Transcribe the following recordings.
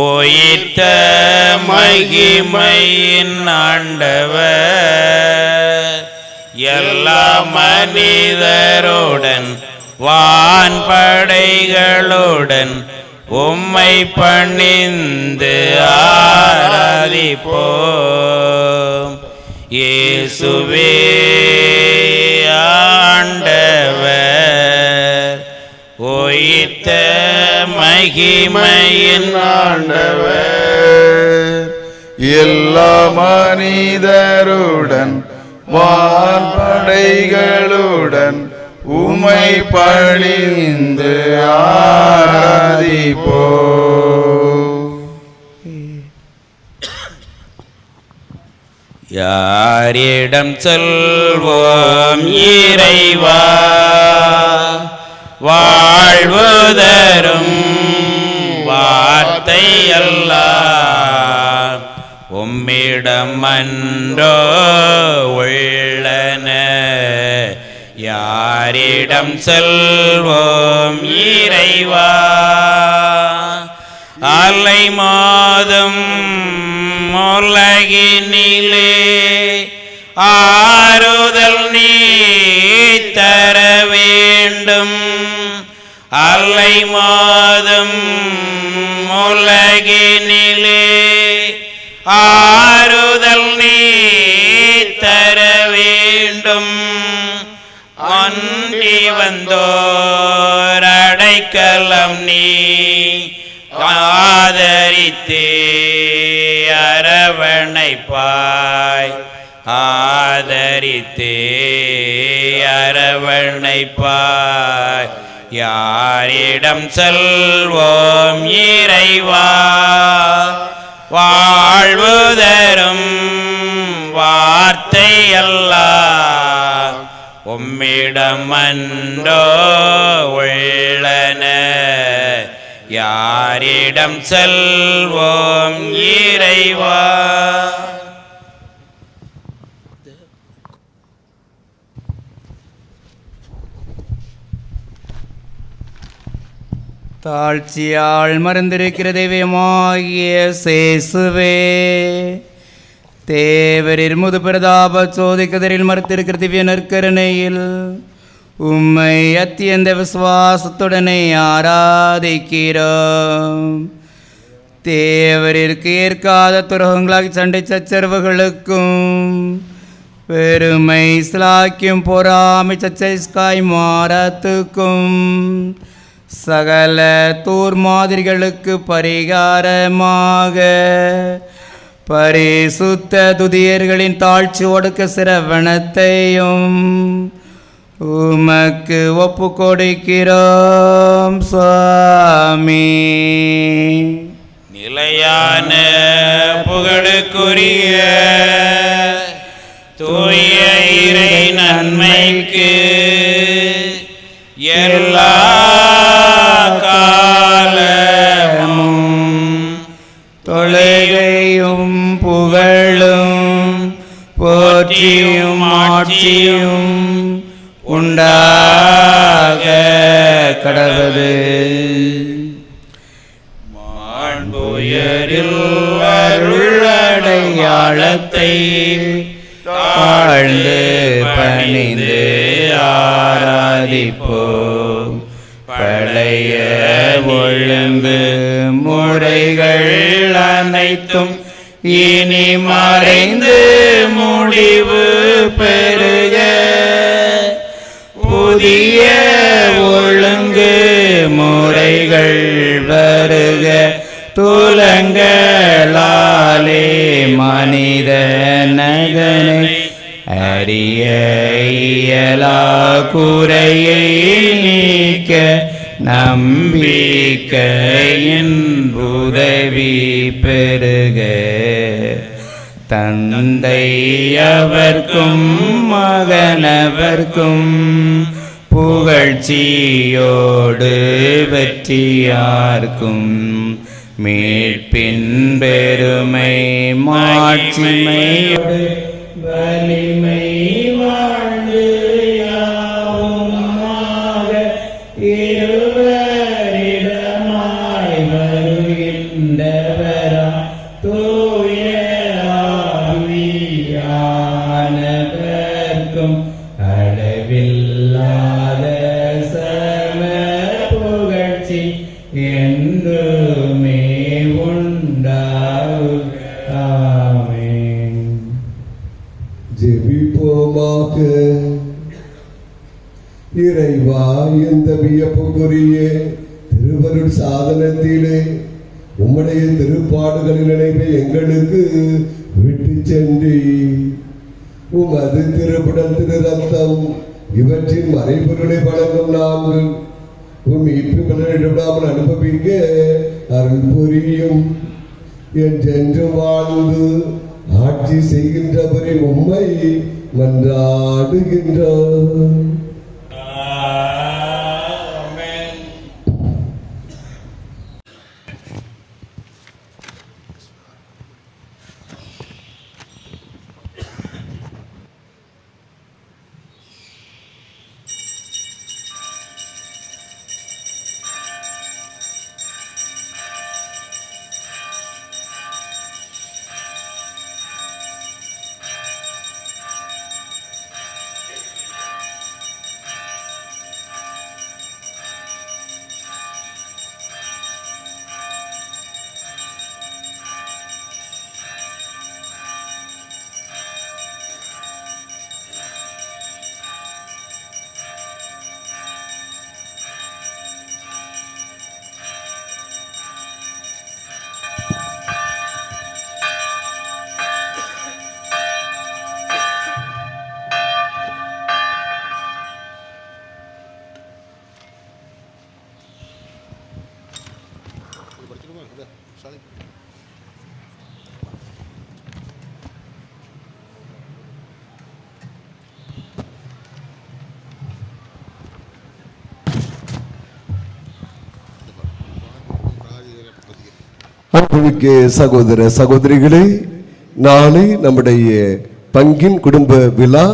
ஓயித்த மகிமையின் ஆண்டவர். எல்லா மனிதருடன் வான்படைகளுடன் உம்மை பணிந்து ஆராதிப்போம். இயேசுவே ஆண்டவர் ஓயித்த மகிமையின் ஆண்டவர். எல்லா மனிதருடன் வான்படைகளுடன் உமை பணிந்து ஆராதிப்போ. யாரிடம் சொல்வோம் இறைவா? வாழ்வுதரும் வார்த்தை எல்லாம் உம்மிடம் அன்றோ உள்ளன. யாரிடம் செல்வோம் இறைவா. அலை மாதம் உலகினிலே ஆறுதல் நீ தர வேண்டும். அலை மாதம் ஆறுதல் நீ தர வேண்டும். அன்றி வந்தோர் அடைக்கலம் நீ ஆதரித்தே அரவணைப்பாய். ஆதரித்தே அரவணைப்பாய். யாரிடம் செல்வோம் இறைவா. வாழ்வு தரும் வார்த்தை அல்ல உம்மிடமன்றோ உள்ளன. யாரிடம் செல்வோம் இறைவா. தாழ்ச்சியால் மறந்திருக்கிற தெய்வமாகிய சேசுவே தேவரில் முது பிரதாப சோதிக்கதரில் மறுத்திருக்கிற திவ்ய நற்கரணையில் உம்மை அத்தியந்த விசுவாசத்துடனே ஆராதிக்கிறோம். தேவரிற்கு ஏற்காத துரோகங்களாகி சண்டை சச்சரவுகளுக்கும் பெருமை சிலாக்கியும் பொறாமை சச்சைஸ்காய் மாறத்துக்கும் சகல தூர் மாதிரிகளுக்கு பரிகாரமாக. பரிசுத்த துதியர்களின் தாழ்ச்சி ஒடுக்க சிரவணத்தையும் உமக்கு ஒப்பு கொடுக்கிறோம் சுவாமி. நிலையான புகழுக்குரிய புகழும் போற்றியும் ஆட்சியும் உண்டாக கடவுது மாண்புயரில் அருளடையாளத்தை தாழ்ந்து பணிந்து ஆராதிப்போம் பழைய ஒழுங்கு முறைகள் அனைத்தும் இனி மறைந்து முடிவு பெருக புதிய ஒழுங்கு முறைகள் வருக. துலங்களாலே மனித நகனை அரிய இயலா குறையை நீக்க நம்பிக்கையின் உதவி பெருக தந்தை அவர்க்கும் மகனவர்க்கும் புகழ்ச்சியோடு வெற்றியார்க்கும் மீட்பின் பெருமை மாட்சிமையோடு வலிமை என்றுமே உண்டாவுக ஆமென் ஜெபிப்போமாக இறைவா இந்த வியப்புக்குரிய திருவருள் சாதனத்திலே உம்முடைய திருப்பாடுகளின் நினைவை எங்களுக்கு விட்டு சென்று உமது திருப்படம் ரத்தம் இவற்றின் மறைபொருளை வழங்கும் நாங்கள் உம் அனுபவிக்க அருள் புரியும் என்றென்று வாழ்ந்து ஆட்சி செய்கின்றவரை உண்மை மன்றாடுகின்றோம் அன்புமிக்க சகோதர சகோதரிகளே நாளை நம்முடைய பங்கின் குடும்ப விழா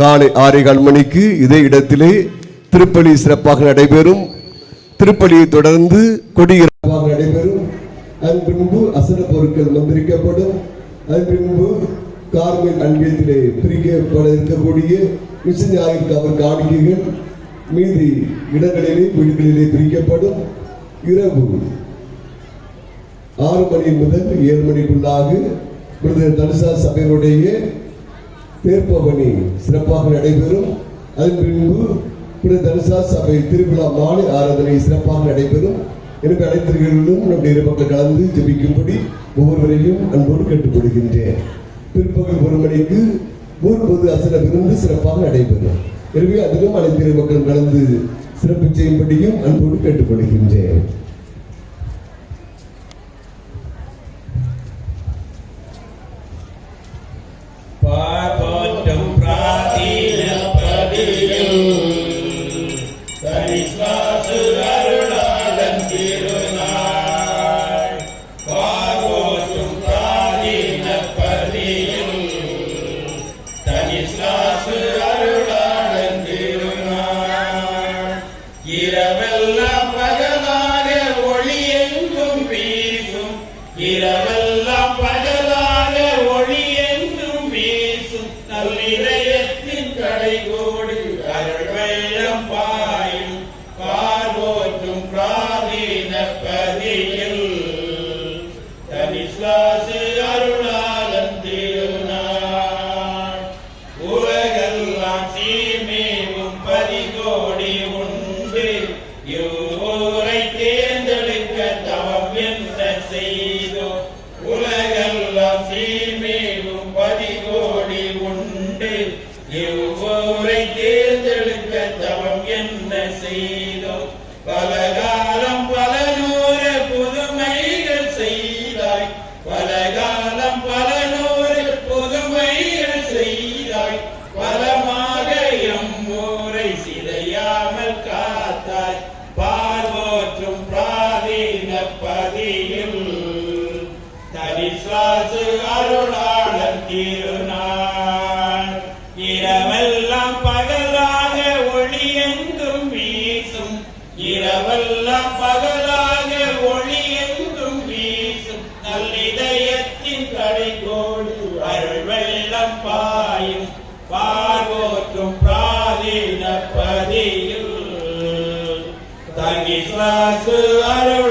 காலை ஆறே கால் மணிக்கு இதே இடத்திலே திருப்பலி சிறப்பாக நடைபெறும். திருப்பலியை தொடர்ந்து கொடியிறப்பாக நடைபெறும். அதன் பின்பு அசன பொருட்கள் மந்திரிக்கப்படும் அதன் பின்பு கார்மெல் அன்பியத்திலே பிரிக்கப்பட இருக்கக்கூடிய மிஷினாயிற்கு அவர் காணிக்கைகள் மீதி இடங்களிலே வீடுகளிலே பிரிக்கப்படும். இரவு ஆறு மணி முதல் ஏழு மணிக்குள்ளாக விருது தனுசா சபையினுடைய தேர்ப்பவனி சிறப்பாக நடைபெறும். அதன் பின்பு விருது தனுசா சபை திருவிழா மாலை ஆராதனை சிறப்பாக நடைபெறும். எனவே அனைத்திலும் நம்முடைய இரு மக்கள் கலந்து ஜெபிக்கும்படி ஒவ்வொருவரையும் அன்போடு கேட்டுக்கொள்கின்றேன். பிற்பகல் ஒரு மணிக்கு ஊர் பொது அசன விருந்து சிறப்பாக நடைபெறும். எனவே அதிலும் அனைத்து இரு மக்களும் கலந்து சிறப்பு செய்யும்படியும் அன்போடு கேட்டுக்கொள்கின்றேன். Satsang. பார்வோற்றும் பிராதீன பதியில் தங்கி சுவாசு அருள்